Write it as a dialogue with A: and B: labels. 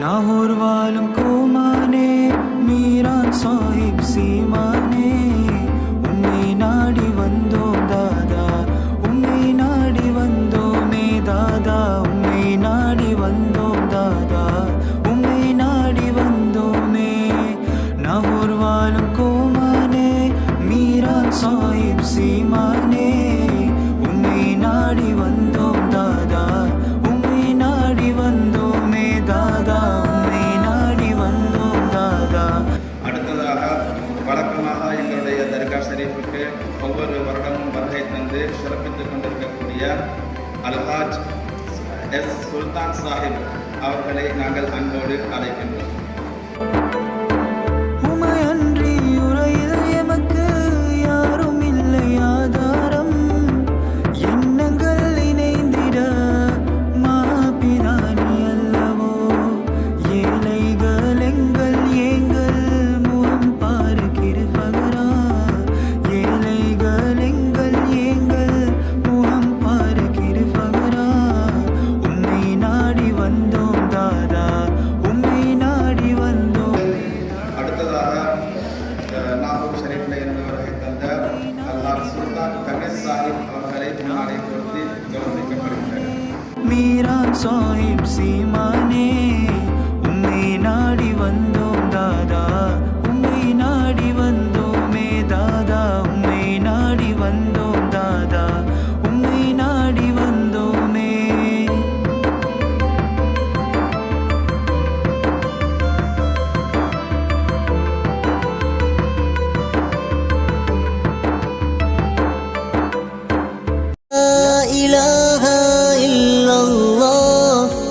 A: நாகூர் வாழும் கோமானே மீரான் சாஹிப் சீமானே உன்னை நாடி வந்தோம் தாதா உன்னை நாடி வந்தோமே தாதா உன்னை நாடி வந்தோம் தாதா உன்னை நாடி வந்தோமே நாகூர் வாழும் கோமானே மீரான் சாஹிப் சீமானே உன்னை நாடி வந்தோம்
B: வந்து சிறப்பித்துக் கொண்டிருக்கக்கூடிய அல்ஹாஜ் எஸ் சுல்தான் சாஹிப் அவர்களை நாங்கள் அன்போடு அழைக்கின்றோம்.
A: மீரான் சாஹிப்